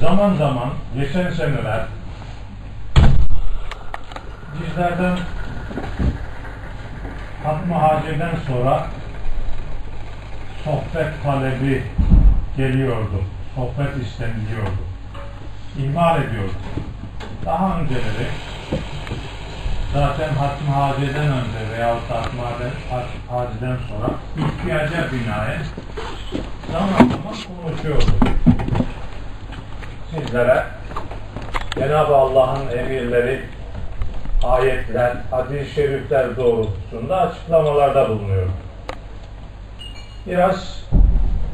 zaman zaman geçen seneler bizlerden Hatmi Hacı'dan sonra sohbet talebi geliyordu. Sohbet isteniliyordu. İhmal ediyordu. Daha önceleri zaten Hatmi Hacı'den önce da Hatmi Hacı'den sonra ihtiyaca binaen zaman zaman konuşuyordu. Sizlere Cenab-ı Allah'ın emirleri, ayetler, hadis-i şerifler doğrultusunda açıklamalarda bulunuyor. Biraz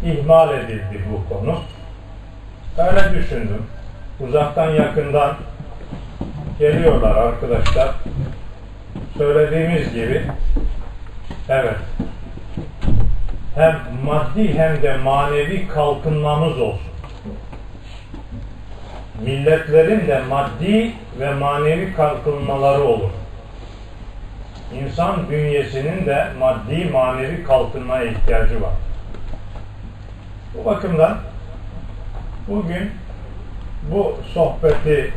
ihmal edildi bu konu. Öyle düşündüm. Uzaktan yakından geliyorlar arkadaşlar. Söylediğimiz gibi evet hem maddi hem de manevi kalkınmamız olsun. Milletlerin de maddi ve manevi kalkınmaları olur. İnsan bünyesinin de maddi manevi kalkınmaya ihtiyacı var. Bu bakımdan bugün bu sohbeti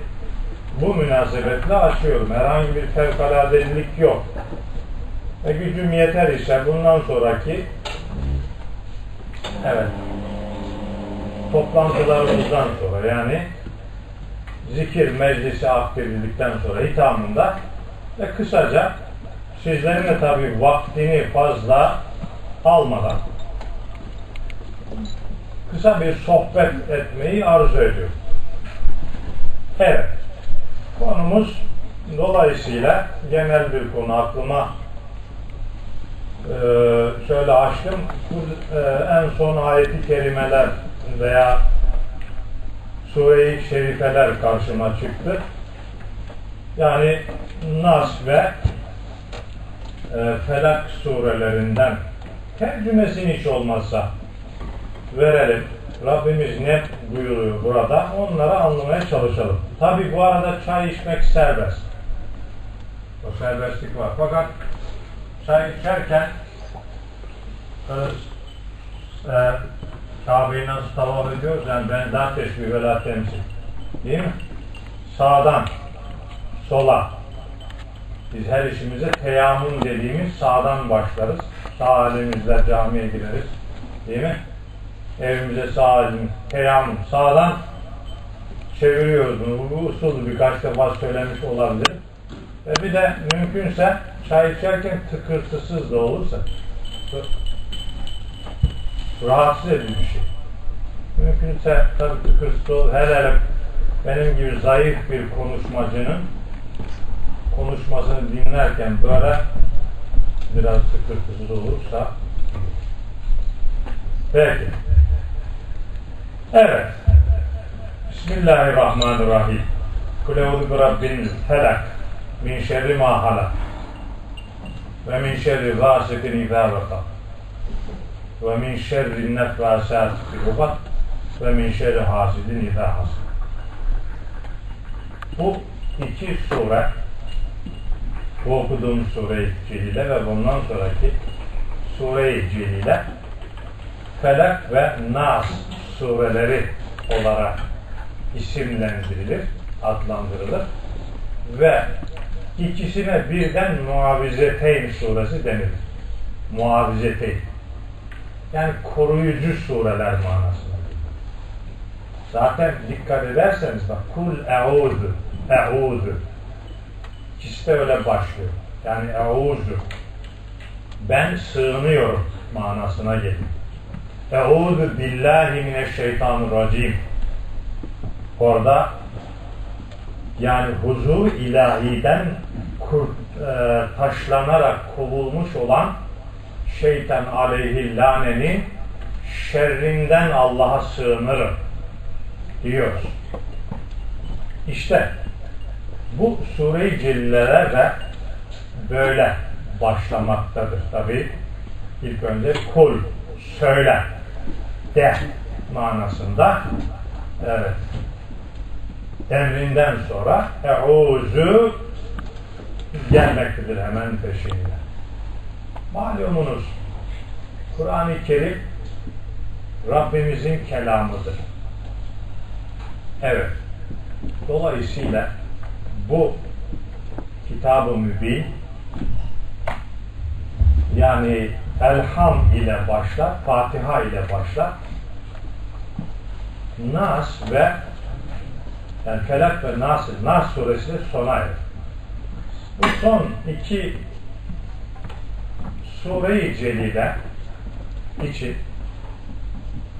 bu münasebetle açıyorum. Herhangi bir fevkaladelik yok. Ve gücüm yeter ise bundan sonraki evet toplantılarımızdan sonra yani zikir meclisi aktifledikten sonra hitamında ve kısaca sizlerin de tabi vaktini fazla almadan kısa bir sohbet etmeyi arzu ediyorum. Evet. Konumuz dolayısıyla genel bir konu aklıma e, şöyle açtım. Bu, e, en son ayeti kerimeler veya sure-i şerifeler karşıma çıktı. Yani Nas ve e, Felak surelerinden tercümesini hiç olmazsa verelim. Rabbimiz ne buyuruyor burada? Onları anlamaya çalışalım. Tabi bu arada çay içmek serbest. O serbestlik var. Fakat çay içerken e, e, Kabe'yi nasıl tavaf ediyoruz? Yani ben daha teşbih ve la temsil. Değil mi? Sağdan sola. Biz her işimize teyammun dediğimiz sağdan başlarız. Sağ elimizle camiye gireriz. Değil mi? Evimize sağ elimiz, teyammun. Sağdan çeviriyoruz bunu. Bu usul birkaç defa söylemiş olabilir. Ve bir de mümkünse çay içerken tıkırtısız da olursa rahatsız edici bir şey. Mümkünse tabii tıkırtısı olur. Hele hele benim gibi zayıf bir konuşmacının konuşmasını dinlerken böyle biraz tıkırtısız olursa peki evet Bismillahirrahmanirrahim Kuleudu bi felak min şerri ma halak ve min şerri gâsikin izâ ve min şerri nefâsâti fil ukad ve min şerri hasidin izâ hasad bu iki sure bu okuduğum sure-i Celile ve bundan sonraki sure-i Celile Felak ve Nas sureleri olarak isimlendirilir, adlandırılır ve ikisine birden Muavizeteyn suresi denilir. Muavizeteyn. Yani koruyucu sureler manasında. Zaten dikkat ederseniz bak kul e'udu e'udu İkisi de öyle başlıyor. Yani e'udu ben sığınıyorum manasına geliyor. Eûzu billahi mineşşeytanirracim. Orada yani huzur ilahiden kurt, e, taşlanarak kovulmuş olan şeytan aleyhi lanenin şerrinden Allah'a sığınırım diyoruz. İşte bu sure-i celilere de böyle başlamaktadır. Tabi ilk önce kul, söyle de manasında evet emrinden sonra eûzü gelmektedir hemen peşinde. Malumunuz Kur'an-ı Kerim Rabbimizin kelamıdır. Evet. Dolayısıyla bu kitab-ı mübin yani Elham ile başlar, Fatiha ile başlar. Nas ve yani Felak ve Nas, Nas suresi de sona erer. Bu son iki sure-i celile için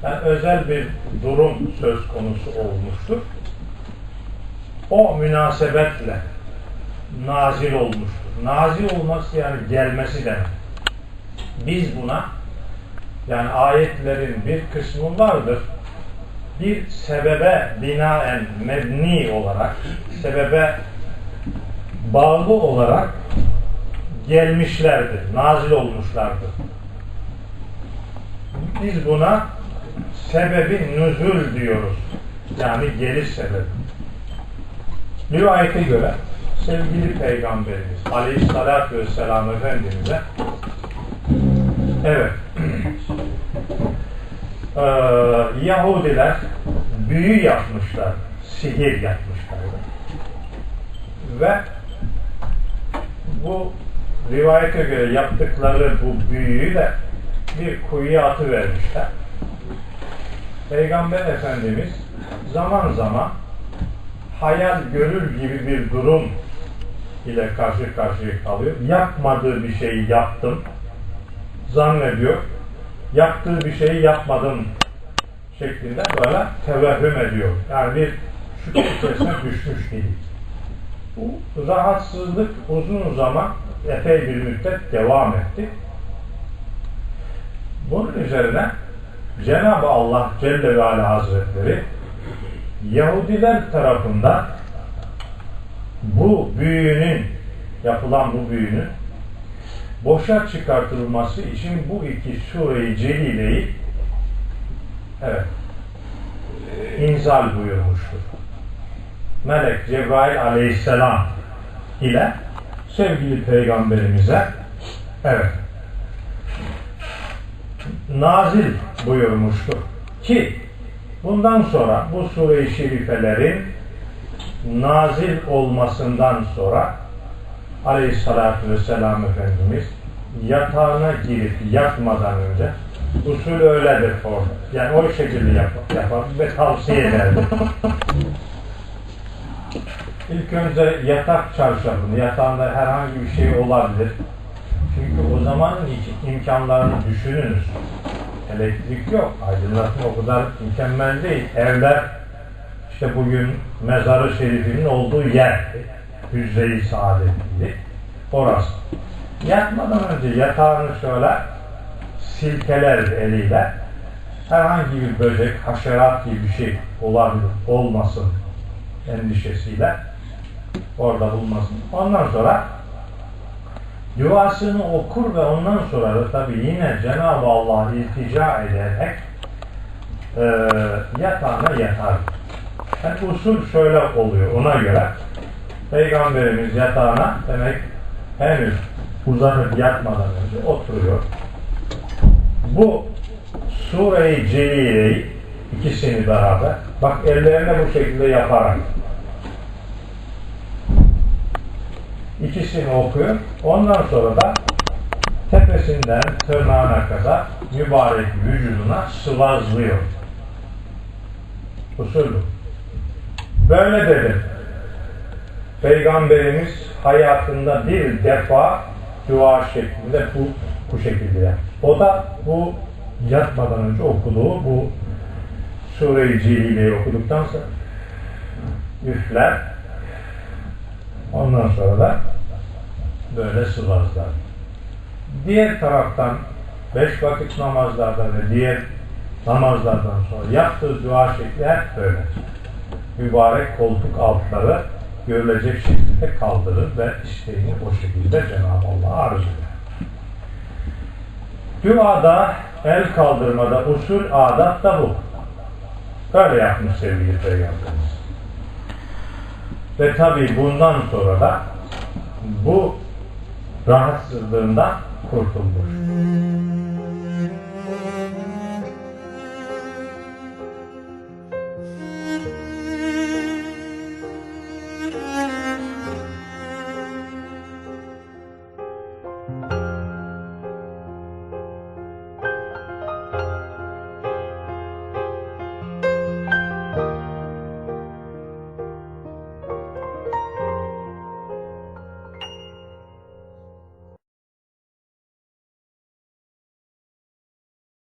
yani özel bir durum söz konusu olmuştur. O münasebetle nazil olmuştur. Nazil olması yani gelmesi demek. Biz buna yani ayetlerin bir kısmı vardır. Bir sebebe binaen mebni olarak sebebe bağlı olarak gelmişlerdir, nazil olmuşlardır. Biz buna sebebi nüzul diyoruz. Yani geliş sebebi. Rivayete göre sevgili Peygamberimiz Aleyhisselatü Vesselam Efendimiz'e evet Ee, Yahudiler büyü yapmışlar, sihir yapmışlar ve bu rivayete göre yaptıkları bu büyüyü de bir kuyuya atıvermişler. Peygamber Efendimiz zaman zaman hayal görür gibi bir durum ile karşı karşıya kalıyor. Yapmadığı bir şeyi yaptım zannediyor. Yaptığı bir şeyi yapmadım şeklinde böyle tevehhüm ediyor. Yani bir şüphe içerisine düşmüş gibi. Bu rahatsızlık uzun zaman epey bir müddet devam etti. Bunun üzerine Cenab-ı Allah Celle ve Ala Hazretleri Yahudiler tarafından bu büyünün yapılan bu büyünün boşa çıkartılması için bu iki sureyi celileyi evet inzal buyurmuştur. Melek Cebrail aleyhisselam ile sevgili peygamberimize evet nazil buyurmuştur. Ki bundan sonra bu sure-i şerifelerin nazil olmasından sonra Aleyhisselatü Vesselam Efendimiz yatağına girip yatmadan önce usul öyledir orada. Yani o şekilde yap, yapar ve tavsiye ederdi. İlk önce yatak çarşafını, yatağında herhangi bir şey olabilir. Çünkü o zamanın imkanlarını düşününüz. Elektrik yok, aydınlatma o kadar mükemmel değil. Evler işte bugün mezarı şerifinin olduğu yer hücre-i saadetiydi. Orası. Yatmadan önce yatağını şöyle silkeler eliyle herhangi bir böcek, haşerat gibi bir şey olabilir, olmasın endişesiyle orada bulmasın. Ondan sonra duasını okur ve ondan sonra da tabi yine Cenab-ı Allah'a iltica ederek e, yatağına yatar. Yani usul şöyle oluyor ona göre Peygamberimiz yatağına demek henüz uzanıp yatmadan önce oturuyor. Bu Sure-i Celile'yi ikisini beraber bak ellerine bu şekilde yaparak ikisini okuyor. Ondan sonra da tepesinden tırnağına kadar mübarek vücuduna sıvazlıyor. Usul. Böyle dedim. Peygamberimiz hayatında bir defa dua şeklinde bu, bu şekilde yaptı. O da bu yatmadan önce okuduğu bu Sure-i Celile'yi okuduktan sonra üfler ondan sonra da böyle sıvazlar. Diğer taraftan beş vakit namazlardan ve diğer namazlardan sonra yaptığı dua şekli hep böyle. Mübarek koltuk altları görülecek şekilde kaldırır ve isteğini o şekilde Cenab-ı Allah'a arz eder. Duada, el kaldırmada usul, adat da bu. Böyle yapmış sevgili Peygamberimiz. Ve tabi bundan sonra da bu rahatsızlığından kurtulmuş.